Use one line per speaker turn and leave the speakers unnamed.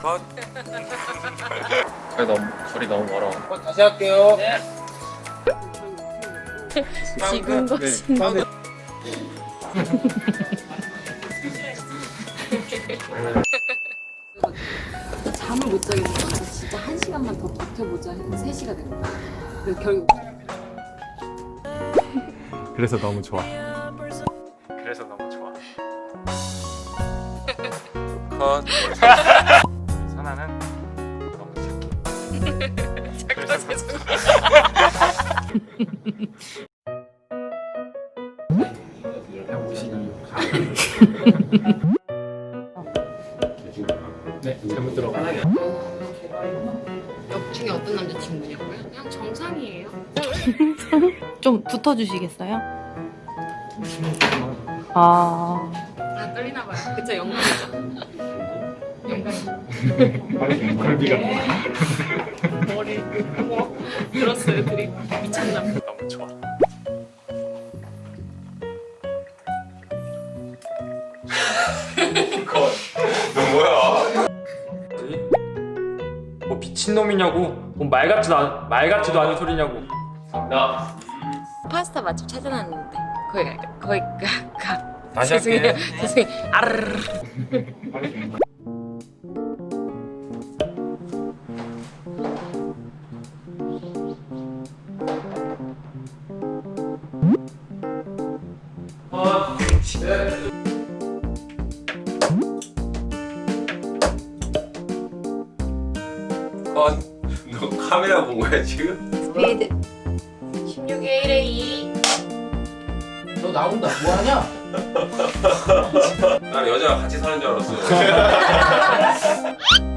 컷.
거리 너무 거리 너무 멀어.
다시 할게요.
지금 것인
잠을 못 자겠어서 진짜 한 시간만 더 버텨보자 해서 3시가 된 거야. 그래서 결국
그래서 너무 좋아.
컷.
선아는 너무 착해. 그래서 네, 잘못 들어.
역 중에 어떤 남자친구냐고요? 그냥 정상이에요.
좀 붙어주시겠어요? 아
아 떨리나 봐요. 그쵸 영광이죠. 영광. 머리 뭐 들었어요 드립 미쳤나 봐.
너무 좋아.
뭐 미친놈이냐고 뭐말 같지도 않, 말 같지도 않은 소리냐고 나
파스타 맛집 찾아놨는데 거기? 거기 가. 가.
다시
죄송해요. 죄송해요. 아르르.
컷. 너 카메라 본 거야 지금?
스피드. 16에 1에 2.
너 나온다 뭐하냐?
난 여자가 같이 사는 줄 알았어.